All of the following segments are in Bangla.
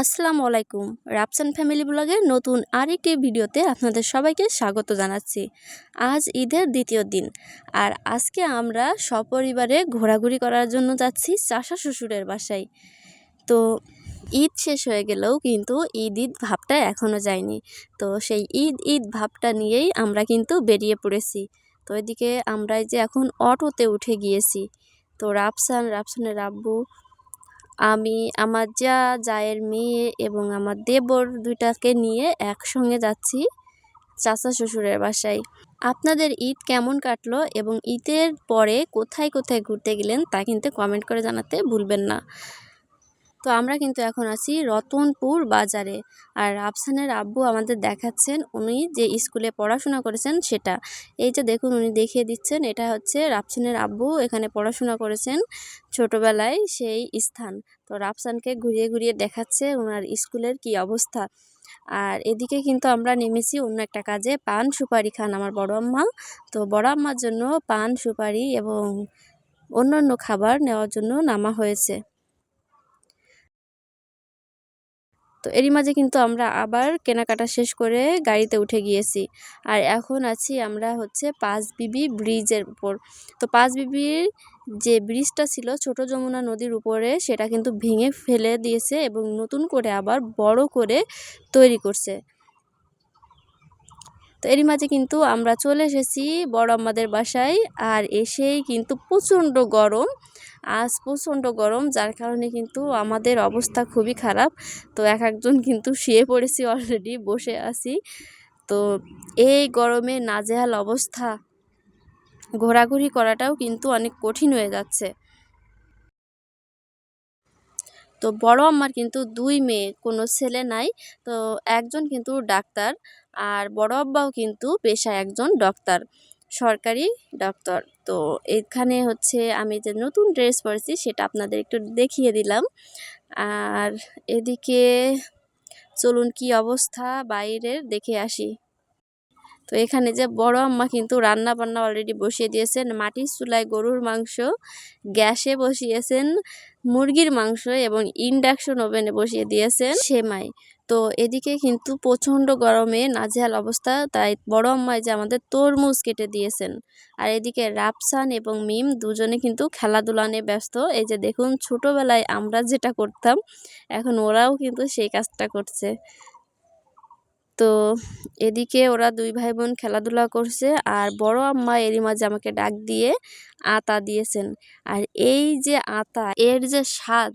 আসসালামু আলাইকুম। রাপসান ফ্যামিলি ব্লগের নতুন আরেকটি ভিডিওতে আপনাদের সবাইকে স্বাগত জানাচ্ছি। আজ ঈদের দ্বিতীয় দিন আর আজকে আমরা সপরিবারে ঘোরাঘুরি করার জন্য যাচ্ছি চাষা শ্বশুরের বাসায়। তো ঈদ শেষ হয়ে গেলেও কিন্তু ঈদ ঈদ ভাবটা এখনও যায়নি। তো সেই ঈদ ঈদ ভাবটা নিয়েই আমরা কিন্তু বেরিয়ে পড়েছি। তো এদিকে আমরা যে এখন অটোতে উঠে গিয়েছি। তো রাপসান, রাপসানের আব্বু আমি, আমার যা জায়ের মেয়ে এবং আমার দেবর দুইটাকে নিয়ে একসঙ্গে যাচ্ছি চাচা শ্বশুরের বাসায়। আপনাদের ঈদ কেমন কাটলো এবং ঈদের পরে কোথায় কোথায় ঘুরতে গেলেন তা কিন্তু কমেন্ট করে জানাতে ভুলবেন না। তো আমরা কিন্তু এখন আছি রতনপুর বাজারে। আর আফসানের আব্বু আমাদের দেখাচ্ছেন উনি যে স্কুলে পড়াশোনা করেছেন সেটা। এই যে দেখুন উনি দেখিয়ে দিচ্ছেন, এটা হচ্ছে রাফসানের আব্বু এখানে পড়াশোনা করেছেন ছোটবেলায় সেই স্থান। তো রাফসানকে ঘুরিয়ে ঘুরিয়ে দেখাচ্ছে ওনার স্কুলের কি অবস্থা। আর এদিকে কিন্তু আমরা নেমেছি অন্য একটা কাজে, পান সুপারি খান আমার বড় আম্মা। তো বড় আম্মার জন্য পান, সুপারি এবং অন্যান্য খাবার নেওয়ার জন্য নামা হয়েছে। তো এরই মাঝে কিন্তু আমরা আবার কেনাকাটা শেষ করে গাড়িতে উঠে গিয়েছি। আর এখন আছি আমরা হচ্ছে পাঁচ বিবি ব্রিজের উপর। তো পাঁচ বিবির যে ব্রিজটা ছিল ছোট যমুনা নদীর উপরে সেটা কিন্তু ভেঙে ফেলে দিয়েছে এবং নতুন করে আবার বড় করে তৈরি করছে। তো এরই মাঝে কিন্তু আমরা চলে এসেছি বড় আমাদের বাসায়। আর এসেই কিন্তু প্রচণ্ড গরম। আজ প্রচণ্ড গরম, যার কারণে কিন্তু আমাদের অবস্থা খুবই খারাপ। তো এক একজন কিন্তু শুয়ে পড়েছি অলরেডি বসে আছি। তো এই গরমে নাজেহাল অবস্থা। ঘোরাঘুরি করাটাও কিন্তু অনেক কঠিন হয়ে যাচ্ছে। তো বড় আমার কিন্তু দুই মেয়ে, কোনো ছেলে নাই। তো একজন কিন্তু ডাক্তার আর বড় আব্বাও কিন্তু পেশায় একজন ডক্টর। সরকারি ডক্টর তো এখানে হচ্ছে আমি যে নতুন ড্রেস পরেছি সেটা আপনাদের একটু দেখিয়ে দিলাম। আর এদিকে চলুন কি অবস্থা বাইরের দেখে আসি। তো এখানে যে বড় আম্মা কিন্তু রান্না বান্না অলরেডি বসিয়ে দিয়েছেন। মাটির চুলায় গরুর মাংস গ্যাসে বসিয়েছেন। মুরগির মাংস এবং ইন্ডাকশন ওভেনে বসিয়ে দিয়েছেন সেমাই। তো এদিকে কিন্তু প্রচণ্ড গরমে নাজেহাল অবস্থা, তাই বড় আম্মাই যে আমাদের তরমুজ কেটে দিয়েছেন। আর এদিকে রাপসান এবং মিম দুজনে কিন্তু খেলাধুলা নিয়ে ব্যস্ত। এই যে দেখুন, ছোটোবেলায় আমরা যেটা করতাম, এখন ওরাও কিন্তু সেই কাজটা করছে। তো এদিকে ওরা দুই ভাই বোন খেলাধুলা করছে আর বড় আম্মা এরই মাঝে আমাকে ডাক দিয়ে আতা দিয়েছেন। আর এই যে আতা, এর যে স্বাদ,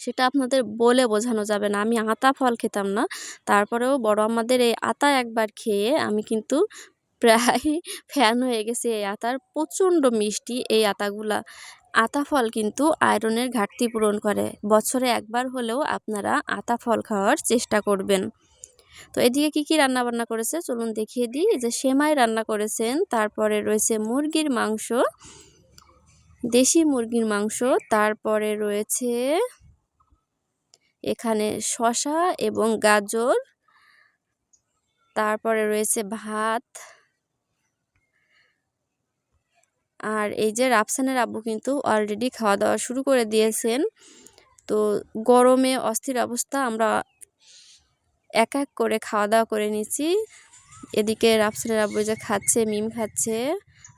সেটা আপনাদের বলে বোঝানো যাবে না। আমি আতা ফল খেতাম না। তারপরেও বড় আমাদের এই আতা একবার খেয়ে আমি কিন্তু প্রায় ফ্যান হয়ে গেছে এই আতার। প্রচণ্ড মিষ্টি এই আতাগুলা। আতা ফল কিন্তু আয়রনের ঘাটতি পূরণ করে। বছরে একবার হলেও আপনারা আতা ফল খাওয়ার চেষ্টা করবেন। তো এদিকে কি কি রান্না বান্না করেছে? চলুন দেখিয়ে দিই। যে সেমাই রান্না করেছেন, তারপরে রয়েছে মুরগির মাংস, দেশি মুরগির মাংস, তারপরে রয়েছে এখানে শশা এবং গাজর, তারপরে রয়েছে ভাত। আর এই যে রাফসানের আব্বু কিন্তু অলরেডি খাওয়া দাওয়া শুরু করে দিয়েছেন। তো গরমে অস্থির অবস্থা, আমরা এক এক করে খাওয়া দাওয়া করে নিচ্ছি। এদিকে রাফসানের আব্বু যে খাচ্ছে, মিম খাচ্ছে,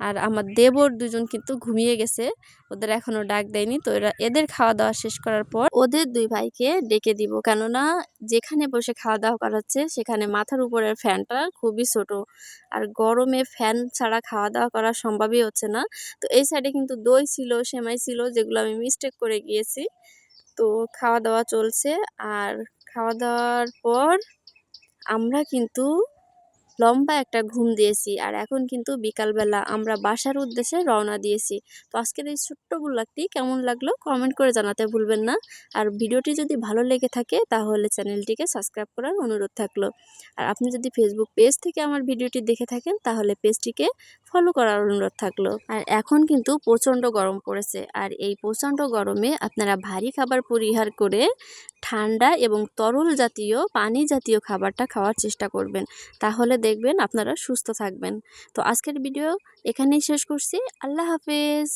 আর আমার দেবর দুজন কিন্তু ঘুমিয়ে গেছে। ওদের এখনও ডাক দেয়নি, তো এরা, এদের খাওয়া দাওয়া শেষ করার পর ওদের দুই ভাইকে ডেকে দিব। কেননা যেখানে বসে খাওয়া দাওয়া করা হচ্ছে, সেখানে মাথার উপরের ফ্যানটা খুবই ছোট। আর গরমে ফ্যান ছাড়া খাওয়া দাওয়া করা সম্ভবই হচ্ছে না। তো এই সাইডে কিন্তু দই ছিল, সেমাই ছিল, যেগুলো আমি মিস্টেক করে গিয়েছি। তো খাওয়া দাওয়া চলছে, আর খাওয়া দাওয়ার পর আমরা কিন্তু লম্বা একটা ঘুম দিয়েছি। আর এখন কিন্তু বিকালবেলা আমরা বাসার উদ্দেশ্যে রওনা দিয়েছি। তো আজকের এই ছোট্ট ব্লগটি কেমন লাগল কমেন্ট করে জানাতে ভুলবেন না। আর ভিডিওটি যদি ভালো লেগে থাকে তাহলে চ্যানেলটিকে সাবস্ক্রাইব করার অনুরোধ থাকল। আর আপনি যদি ফেসবুক পেজ থেকে আমার ভিডিওটি দেখে থাকেন তাহলে পেজটিকে ফলো করার অনুরোধ থাকল। আর এখন কিন্তু প্রচণ্ড গরম পড়েছে। আর এই প্রচণ্ড গরমে আপনারা ভারী খাবার পরিহার করে ঠান্ডা এবং তরল জাতীয়, পানি জাতীয় খাবারটা খাওয়ার চেষ্টা করবেন। তাহলে দেখবেন আপনারা সুস্থ থাকবেন। তো আজকের ভিডিও এখানেই শেষ করছি। আল্লাহ হাফেজ।